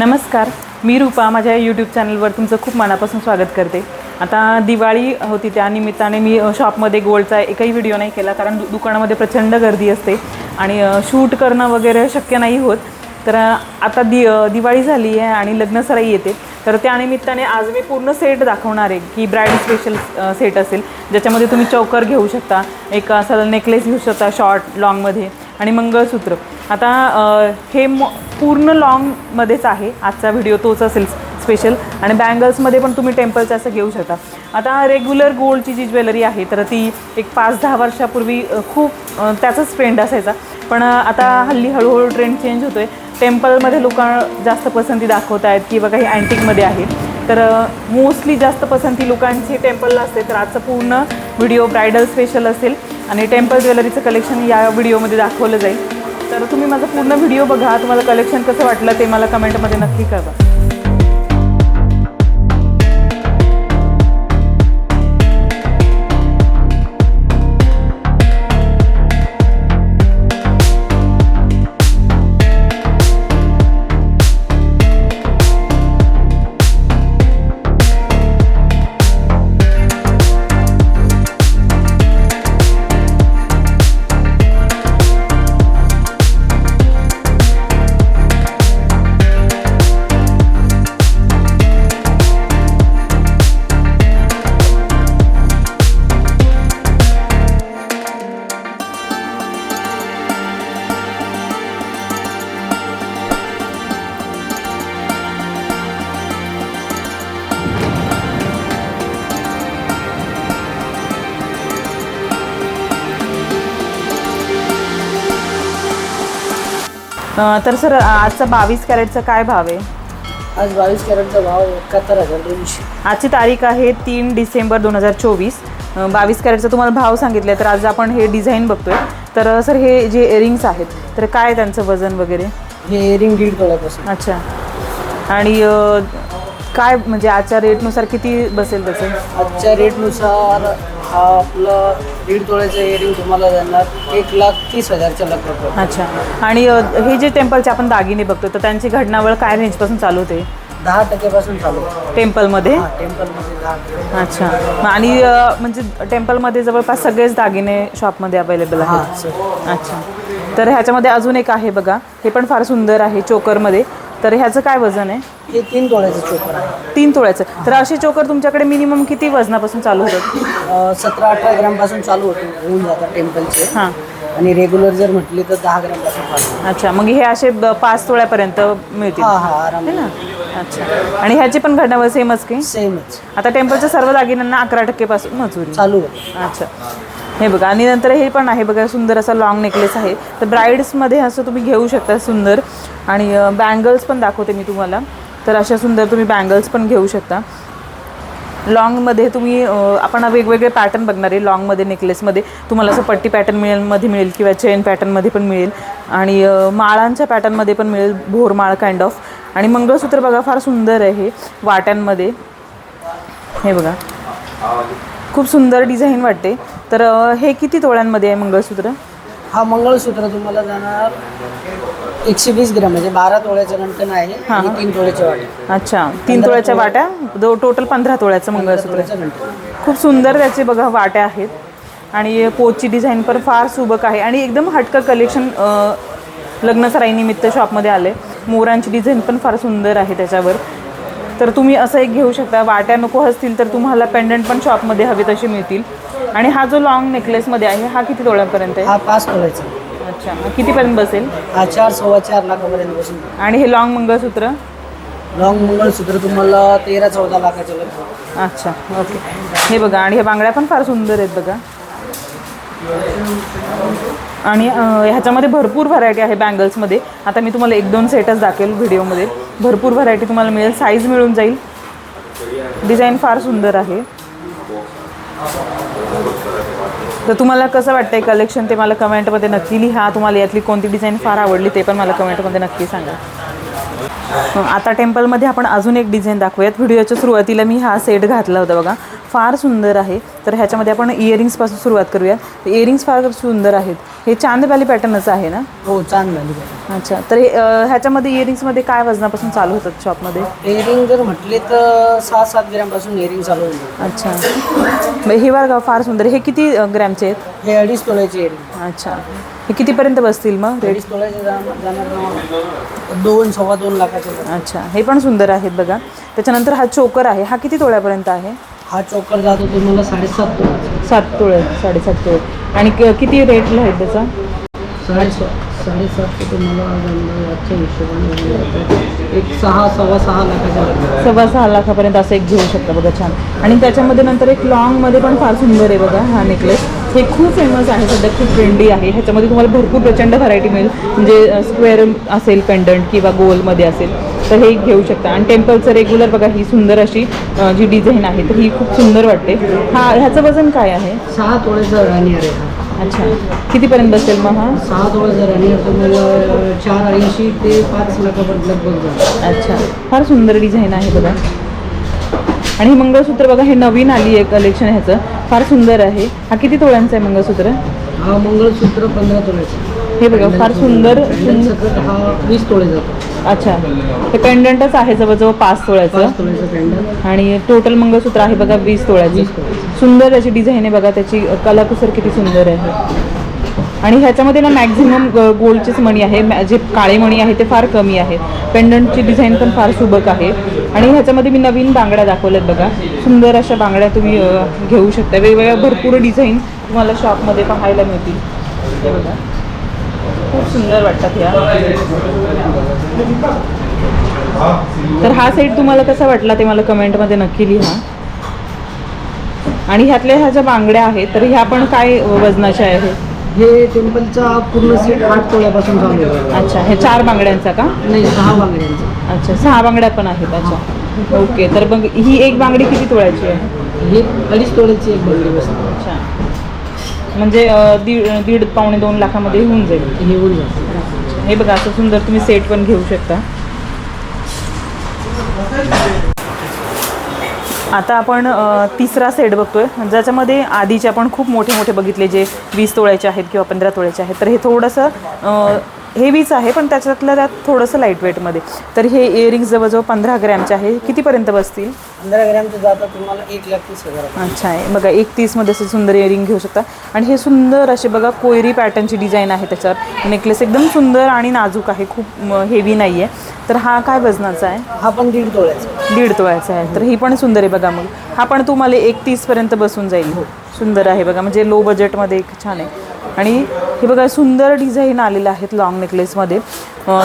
नमस्कार मी रूपा माझ्या यूट्यूब चॅनलवर तुमचं खूप मनापासून स्वागत करते. आता दिवाळी होती त्या निमित्ताने मी शॉपमध्ये गोल्डचा एकही व्हिडिओ नाही केला कारण दु दुकानामध्ये प्रचंड गर्दी असते आणि शूट करणं वगैरे शक्य नाही होत. तर आता दि दिवाळी झाली आहे आणि लग्नसराई येते. तर त्यानिमित्ताने आज मी पूर्ण सेट दाखवणार आहे की ब्राईड स्पेशल सेट असेल. ज्याच्यामध्ये तुम्ही चौकर घेऊ शकता एक असा नेकलेस घेऊ शकता शॉर्ट लॉंगमध्ये आणि मंगळसूत्र. आता हे म पूर्ण लॉंगमध्येच आहे. आजचा व्हिडिओ तोच असेल स्पेशल आणि बँगल्समध्ये पण तुम्ही टेम्पलचं असं घेऊ शकता. आता रेग्युलर गोल्डची जी ज्वेलरी आहे तर ती एक पाच दहा वर्षापूर्वी खूप त्याचाच ट्रेंड असायचा. पण आता हल्ली हळूहळू ट्रेंड चेंज होतो आहे टेम्पलमध्ये लोक जास्त पसंती दाखवत आहेत किंवा काही अँटिकमध्ये आहे. तर मोस्टली जास्त पसंती लोकांची टेम्पलला असते. तर आजचा पूर्ण व्हिडिओ ब्रायडल स्पेशल असेल. आणि टेम्पल ज्वेलरीचं कलेक्शन या व्हिडिओमध्ये दाखवलं जाईल. तर तुम्ही माझा पूर्ण व्हिडिओ बघा. तुम्हाला कलेक्शन कसं वाटलं ते मला कमेंटमध्ये नक्की कळवा. तर सर आजचा बावीस कॅरेटचा काय भाव आहे? आज बावीस कॅरेटचा भाव एकाहत्तर हजार दोनशे. आजची तारीख आहे तीन डिसेंबर दोन हजार चोवीस. बावीस कॅरेटचा तुम्हाला भाव सांगितलं तर आज आपण हे डिझाईन बघतोय. तर सर हे जे इयरिंग्स आहेत तर काय त्यांचं वजन वगैरे? हे इयरिंग दीड तोळ्यापासून अच्छा. आणि काय म्हणजे आजच्या रेटनुसार किती बसेल त्याचं? आजच्या रेटनुसार हा आपलं दीड तोळ्याचं इयरिंग तुम्हाला जाणार एक लाख तीस हजारच्या लग्न अच्छा. आणि अ, हे जे टेम्पलचे आपण दागिने बघतो तर त्यांची घटनावळ काय रेंजपासून चालू होते? दहा टक्क्यापासून चालू. टेम्पलमध्ये? हा टेम्पलमध्ये दहा टक्के. अच्छा. मग आणि अ, म्हणजे टेम्पलमध्ये जवळपास सगळेच दागिने शॉपमध्ये अवेलेबल आहेत. अच्छा. तर ह्याच्यामध्ये अजून एक आहे बघा. हे पण फार सुंदर आहे चोकरमध्ये. तर ह्याचं काय वजन आहे? हे तीन तोळ्याचं चोकर आहे. तीन तोळ्याचं. तर असे चोकर तुमच्याकडे मिनिमम किती वजनापासून चालू होतात अं, सतरा अठरा ग्रामपासून चालू होते होऊन जातात टेम्पलचे. हां. आणि रेग्युलर जर म्हटली तर दहा ग्रामपासून अच्छा मग हे असे ब- पाच तोळ्यापर्यंत मिळतील. हा हा आराम है ना? अच्छा. आणि ह्याची पण घटनावळ सेमच की? सेमच आता टेम्पलच्या सर्व दागिन्यांना अकरा टक्केपासून मजुरी. चालू होते. अच्छा. हे बघा आणि नंतर हे पण आहे बघा सुंदर असा लॉंग नेकलेस आहे. तर ब्राईड्समध्ये असं तुम्ही घेऊ शकता सुंदर. आणि बँगल्स पण दाखवते मी तुम्हाला. तर अशा सुंदर तुम्ही बँगल्स पण घेऊ शकता. लॉंगमध्ये तुम्ही आपण वेगवेगळे पॅटर्न बघणार आहे लॉंगमध्ये नेकलेसमध्ये तुम्हाला असं पट्टी पॅटर्न मिळेल मध्ये मिळेल किंवा चेन पॅटर्नमध्ये पण मिळेल. आणि माळांच्या पॅटर्नमध्ये पण मिळेल भोरमाळ काइंड ऑफ आणि मंगळसूत्र बघा फार सुंदर आहे वाट्यांमध्ये. हे बघा. खूप सुंदर डिझाईन वाटते. तर हे किती तोळ्यांमध्ये आहे मंगळसूत्र? हा मंगळसूत्र तुम्हाला जाणार एकशे वीस ग्राम म्हणजे बारा तोळ्याचं गंठन आहे आणि तीन तोळ्याचे वाटे अच्छा तीन तोळ्याच्या वाट्या? दो टोटल पंधरा तोळ्याचं मंगळसूत्र. खूप सुंदर त्याचे बघा वाट्या आहेत. आणि पोचची डिझाईन पण फार सुबक आहे. आणि एकदम हटकं कलेक्शन लग्न सराईनिमित्त शॉपमध्ये आले मोरांची डिझाईन पण फार सुंदर आहे त्याच्यावर. तर तुम्ही असं एक घेऊ शकता. वाट्या नको असतील तर तुम्हाला पेंडंट पण शॉपमध्ये हवे तसे मिळतील. आणि हा जो लॉंग नेकलेसमध्ये आहे हा किती तोळ्यापर्यंत आहे? हा पाच तोळ्याचा अच्छा. मग कितीपर्यंत बसेल? हा चार सव्वा चार लाखापर्यंत बसून आणि हे लॉंग मंगळसूत्र? लॉंग मंगळसूत्र तुम्हाला तेरा चौदा लाखाचे अच्छा. ओके हे बघा आणि हे बांगड्या पण फार सुंदर आहेत बघा. आणि अं, ह्याच्यामध्ये भरपूर व्हरायटी आहे बँगल्समध्ये आता मी तुम्हाला एक दोन सेटच दाखवेल व्हिडिओमध्ये भरपूर व्हरायटी तुम्हाला मिळेल. साईज मिळून जाईल. डिझाईन फार सुंदर आहे. तर तुम्हाला कसं वाटतंय कलेक्शन ते मला कमेंटमध्ये नक्की लिहा. तुम्हाला यातली कोणती डिझाईन फार आवडली ते पण मला कमेंटमध्ये नक्की सांगा. आता टेम्पलमध्ये आपण अजून एक डिझाईन दाखवूयात. व्हिडिओच्या सुरुवातीला मी हा सेट घातला होता बघा. फार सुंदर आहे. तर ह्याच्यामध्ये आपण इयरिंग्सपासून सुरुवात करूया. इयरिंग्स फार सुंदर आहेत. हे चांदबाली पॅटर्नच आहे ना? हो पाहिजे अच्छा. तर हे, ह्याच्यामध्ये इयरिंग्समध्ये काय वजनापासून चालू होतात शॉपमध्ये इयरिंग जर म्हटले तर सहा सात ग्रॅमपासून इयरिंग चालू होईल. अच्छा. हे बरं का फार सुंदर. हे किती ग्रॅमचे आहेत? हे अडीच तोळ्याचे इयरिंग अच्छा. हे कितीपर्यंत बसतील मग? रेट अडीच तोळ्याचे जाणार जाणार दोन सव्वा दोन लाखाचे जाणार. अच्छा हे पण सुंदर आहेत बघा. त्याच्यानंतर हा चोकर आहे. हा किती तोळ्यापर्यंत आहे? हा चोकर जातो तुम्हाला साडेसात तोळ्याचा सात तोळे साडेसात तोळे. आणि क- किती रेटला आहे त्याचा? साडेसात ते तुम्हाला हिशोबाने. एक सहा सव्वा सहा लाखाच्या सव्वा सहा लाखापर्यंत असं एक घेऊ शकता बघा छान. आणि त्याच्यामध्ये नंतर एक लॉंगमध्ये पण फार सुंदर आहे बघा हा नेकलेस हे खूप फेमस आहे. सध्या खूप ट्रेंडी आहे. ह्याच्यामध्ये तुम्हाला भरपूर प्रचंड व्हरायटी मिळेल. म्हणजे स्क्वेअर असेल पेंडंट किंवा गोलमध्ये असेल तर हे घेऊ शकता. आणि टेम्पलचं रेग्युलर बघा ही सुंदर अशी जी डिझाईन आहे तर ही खूप सुंदर वाटते. हा ह्याचं वजन काय आहे? सहा तोळ्याचा आहे अच्छा. कितीपर्यंत बसेल मग हा? सहा तोळ्याचा चार ऐंशी ते पाच लाखापर्यंत लगभग अच्छा. फार सुंदर डिझाईन आहे बघा. आणि मंगळसूत्र बघा हे नवीन आली आहे कलेक्शन ह्याचं. फार सुंदर आहे. हा किती तोळ्यांचं आहे मंगळसूत्र? हा मंगळसूत्र पंधरा तोळ्याचा. हे बघा फार सुंदर सकट हा वीस तोळे जातो. अच्छा. हे पेंडंटच आहे जवळजवळ पाच तोळ्याचं. आणि टोटल मंगळसूत्र आहे बघा वीस तोळ्याचं. सुंदर त्याची डिझाईन आहे बघा त्याची कलाकुसर किती सुंदर आहे. आणि ह्याच्यामध्ये ना मॅक्झिमम गोल्डचीच मणी आहे. मॅ- जे काळे मणी आहे ते फार कमी आहेत पेंडंटची डिझाईन पण फार सुबक आहे. आणि ह्याच्यामध्ये मी नवीन बांगड्या दाखवल्यात बघा. सुंदर अशा बांगड्या तुम्ही घेऊ शकता. वेगवेगळ्या भरपूर डिझाईन तुम्हाला शॉपमध्ये पाहायला मिळतील. बघा. खूप सुंदर वाटतात ह्या. तर हा सेट तुम्हाला कसा वाटला ते मला कमेंटमध्ये नक्की लिहा. आणि ह्यातल्या ह्या ज्या बांगड्या आहेत तर ह्या पण काय वजनाच्या आहेत? हे टेम्पलचा पूर्ण सेट आठ तोळ्यापासून चालू आहे. अच्छा हे चार बांगड्यांचा का? नाही सहा बांगड्यांचा. अच्छा सहा बांगड्या पण आहेत अच्छा. ओके तर मग ही एक बांगडी किती तोळ्याची आहे? हे अडीच तोळ्याची एक बांगडी बसते. अच्छा. म्हणजे अं, दीड दीड पावणे दोन लाखामध्ये होऊन जाईल. हे होऊन जातं. हे बघा असं सुंदर तुम्ही सेट पण घेऊ शकता. आता आपण तिसरा सेट बघतोय. ज्याच्यामध्ये आधीचे आपण खूप मोठे मोठे बघितले जे वीस तोळ्याचे आहेत किंवा पंधरा तोळ्याचे आहेत. तर हे थोडंसं हेवीच आहे पण त्याच्यातलं त्यात थोडंसं लाइट वेटमध्ये तर हे इयरिंग्स जवळजवळ पंधरा ग्रॅमचे आहे. कितीपर्यंत बसतील? पंधरा ग्रॅमचं जातं तुम्हाला एक लाख तीस हजार अच्छा आहे बघा एक तीसमध्ये असं सुंदर इयरिंग घेऊ शकता. आणि हे सुंदर असे बघा कोयरी पॅटर्नची डिझाईन आहे त्याच्यावर नेकलेस एकदम सुंदर आणि नाजूक आहे खूप हेवी नाही आहे तर हा काय वजनाचा आहे? हा पण दीड तोळ्याचा दीड तोळ्याचा आहे. तर ही पण सुंदर आहे बघा मग. हा पण तुम्हाला एक तीसपर्यंत बसून जाईल. सुंदर आहे बघा म्हणजे लो बजेटमध्ये एक छान आहे. आणि हे बघा सुंदर डिझाईन आलेलं आहेत लॉंग नेकलेसमध्ये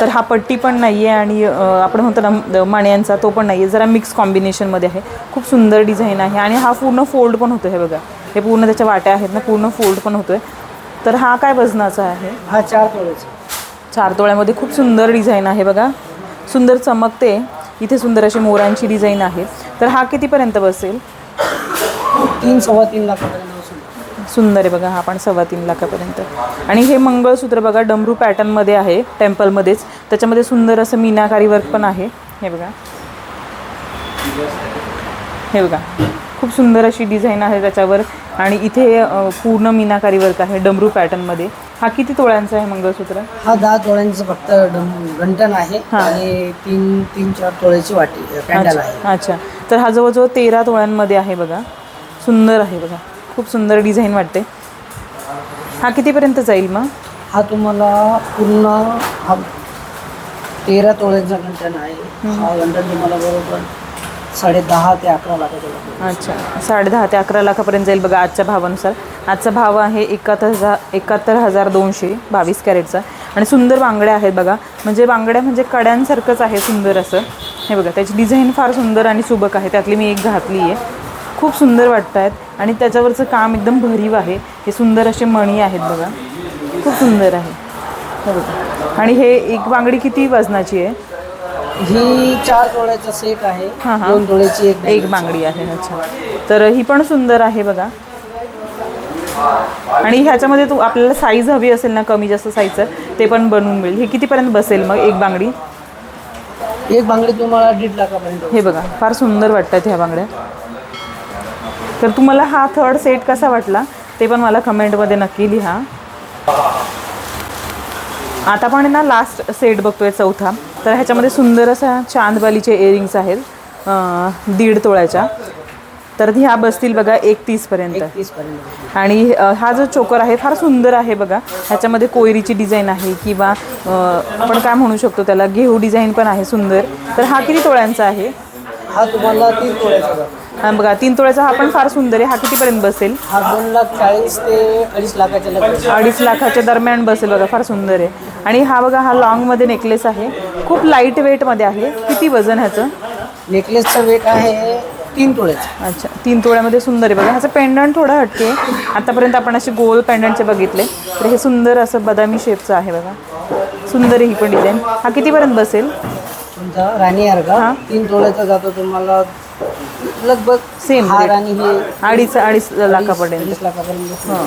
तर हा पट्टी पण नाही आहे आणि आपण म्हणतो ना मण्यांचा तो पण नाही आहे जरा मिक्स कॉम्बिनेशनमध्ये आहे. खूप सुंदर डिझाईन आहे आणि हा पूर्ण फोल्ड पण होतो हे बघा. हे पूर्ण त्याच्या वाट्या आहेत ना पूर्ण फोल्ड पण होतोय. तर हा काय वजनाचा आहे? हा चार तोळ्याचा. चार तोळ्यामध्ये खूप सुंदर डिझाईन आहे बघा. सुंदर चमकते. इथे सुंदर अशी मोरांची डिझाईन आहे. तर हा कितीपर्यंत बसेल? तीन सव्वा तीन बसून सुंदर आहे बघा हा पण सव्वा तीन लाखापर्यंत. आणि हे मंगळसूत्र बघा डमरू पॅटर्नमध्ये आहे टेम्पलमध्येच त्याच्यामध्ये सुंदर असं मीनाकारी वर्क पण आहे. हे बघा. हे बघा. खूप सुंदर अशी डिझाईन आहे त्याच्यावर. आणि इथे पूर्ण मीनाकारी वर्क आहे डमरू पॅटर्नमध्ये हा किती तोळ्यांचा आहे मंगळसूत्र? हा दहा तोळ्यांचं फक्त गंटन आहे. हा. आणि तीन तीन चार तोळ्याची वाटी आहे. अच्छा. तर हा जवळजवळ तेरा तोळ्यांमध्ये आहे बघा. सुंदर आहे बघा. खूप सुंदर डिझाईन वाटते. हा कितीपर्यंत जाईल मग? हा तुम्हाला पूर्ण हा तेरा तोळ्यांचा गंटन आहे हा गंटन तुम्हाला बरोबर साडे दहा ते अकरा लाखाचा लागतो अच्छा. साडे दहा ते अकरा लाखापर्यंत जाईल बघा आजच्या भावानुसार. आजचा भाव आहे एकाहत्तर हजार एकाहत्तर हजार दोनशे बावीस कॅरेटचा. आणि सुंदर बांगड्या आहेत बघा. म्हणजे बांगड्या म्हणजे कड्यांसारखंच आहे सुंदर असं. हे बघा त्याची डिझाईन फार सुंदर आणि सुबक आहे. त्यातली मी एक घातली आहे खूप सुंदर वाटत आहेत आणि त्याच्यावरचं काम एकदम भरीव आहे. हे सुंदर असे मणी आहेत बघा. खूप सुंदर आहे. बघा. आणि हे एक बांगडी किती वजनाची आहे? ही चार तोळ्याचा सेट आहे. हां, हां. दोन तोळ्याची एक एक बांगडी आहे अच्छा. तर ही पण सुंदर आहे बघा. आणि ह्याच्यामध्ये तू आपल्याला साईज हवी असेल ना कमी जास्त साईजचं ते पण बनवून मिळेल. हे कितीपर्यंत बसेल मग एक बांगडी एक बांगडी तुम्हाला दीड लाखापर्यंत हे बघा फार सुंदर वाटतात ह्या बांगड्या तर तुम्हाला हा थर्ड सेट कसा वाटला ते पण मला कमेंटमध्ये नक्की लिहा. आता पण ना लास्ट सेट बघतोय चौथा. तर ह्याच्यामध्ये सुंदर असा चांदबालीचे इयरिंग्स आहेत दीड तोळ्याच्या. तर ह्या बसतील बघा एक तीसपर्यंत तीस पर्यंत. आणि हा जो चोकर आहे फार सुंदर आहे बघा. ह्याच्यामध्ये कोयरीची डिझाईन आहे किंवा आपण काय म्हणू शकतो त्याला घेऊ डिझाईन पण आहे सुंदर. तर हा किती तोळ्यांचा आहे? हा तुम्हाला तीन तोळ्याचा. हा बघा तीन तोळ्याचा हा पण फार सुंदर आहे. हा कितीपर्यंत बसेल? हा दोन लाख चाळीस ते अडीच लाखाच्या लगेच. अडीच लाखाच्या दरम्यान बसेल बघा फार सुंदर आहे. आणि हा बघा हा लॉंगमध्ये नेकलेस आहे. खूप लाइट वेटमध्ये आहे. किती वजन ह्याचं? नेकलेसचं वेट आहे तीन तोळ्याचं. अच्छा तीन तोळ्यामध्ये सुंदर आहे बघा. ह्याचं पेंडंट थोडं हटके आहे. आतापर्यंत आपण असे गोल पेंडंटचे बघितले. तर हे सुंदर असं बदामी शेपचं आहे बघा. सुंदर आहे ही पण डिझाईन हा कितीपर्यंत बसेल? तुमचा राणी हार हा. तीन तोळ्याचा जातो तुम्हाला लगभग Same हार rate. आणि हे अडीच अडीच लाखापर्यंत. हां.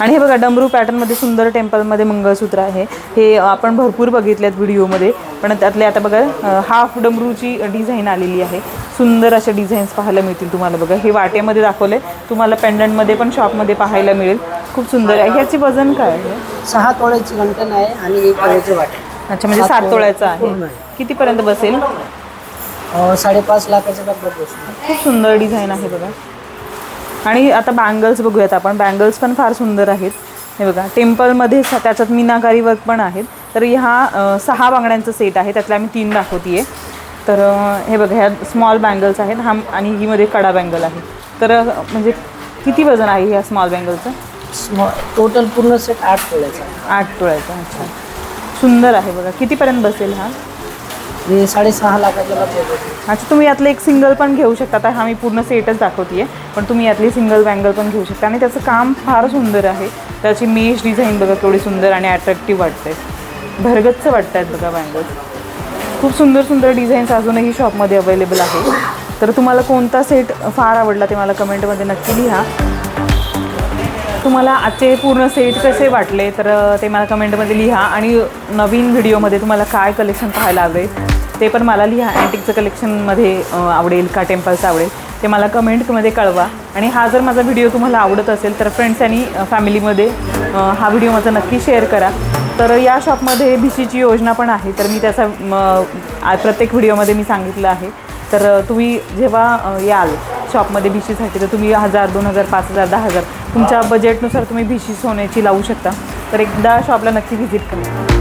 आणि हे बघा डमरू पॅटर्नमध्ये सुंदर टेम्पलमध्ये मंगळसूत्र आहे. हे आपण भरपूर बघितल्यात व्हिडिओमध्ये पण त्यातले आता बघा अं, हाफ डमरूची डिझाईन आलेली आहे. सुंदर अशा डिझाईन्स पाहायला मिळतील तुम्हाला बघा. हे वाटेमध्ये दाखवले तुम्हाला पेंडंटमध्ये पण शॉपमध्ये पाहायला मिळेल. खूप सुंदर आहे. ह्याचे वजन काय आहे? सहा तोळ्याची गंठन आहे आणि एक तोळ्याचे वाटे अच्छा म्हणजे सात तोळ्याचं आहे. कितीपर्यंत बसेल? अं, साडेपाच लाखाच्या डब्यात बसतो खूप सुंदर डिझाईन आहे बघा. आणि आता बँगल्स बघूयात आपण. बँगल्स पण फार सुंदर आहेत. हे बघा टेम्पलमध्ये स- त्याच्यात मीनाकारी वर्क पण आहेत. तर ह्या अ, सहा बांगड्यांचा सेट आहे. त्यातल्या आम्ही तीन दाखवते तर अ, हे बघा ह्या स्मॉल बँगल्स आहेत. हा आणि ही मध्ये कडा बँगल आहे. तर अ, म्हणजे किती वजन आहे ह्या स्मॉल बँगलचं स्मॉ टोटल पूर्ण सेट आठ तोळ्याचा. आठ तोळ्याचं. अच्छा. सुंदर आहे बघा. कितीपर्यंत बसेल हा? हे साडेसहा लाखाच्या अच्छा तुम्ही यातलं एक सिंगल पण घेऊ शकता. आता हा मी पूर्ण सेटच दाखवते पण तुम्ही यातली सिंगल बँगल पण घेऊ शकता. आणि त्याचं काम फार सुंदर आहे. त्याची मेश डिझाईन बघा केवढी सुंदर आणि अट्रॅक्टिव्ह वाटते भरगच्च वाटत आहेत बघा बँगल्स खूप सुंदर सुंदर डिझाईन्स अजूनही शॉपमध्ये अवेलेबल आहे तर तुम्हाला कोणता सेट फार आवडला ते मला कमेंटमध्ये नक्की लिहा. तुम्हाला आजचे पूर्ण सेट कसे वाटले तर ते मला कमेंटमध्ये लिहा. आणि नवीन व्हिडिओमध्ये तुम्हाला काय कलेक्शन पाहायला आवडेल ते पण मला लिहा. अँटिकचं कलेक्शनमध्ये आवडेल का टेम्पल्स आवडेल ते मला कमेंटमध्ये कळवा. आणि हा जर माझा व्हिडिओ तुम्हाला आवडत असेल तर फ्रेंड्स आणि फॅमिलीमध्ये हा व्हिडिओ माझा नक्की शेअर करा. तर या शॉपमध्ये भिशीची योजना पण आहे तर मी त्याचा प्रत्येक व्हिडिओमध्ये मी सांगितलं आहे. तर तुम्ही जेव्हा याल शॉपमध्ये भिशीसाठी तर तुम्ही हजार दोन हजार पाच हजार दहा हजार तुमच्या बजेटनुसार तुम्ही भिशी सोन्याची लावू शकता. तर एकदा शॉपला नक्की व्हिजिट करा.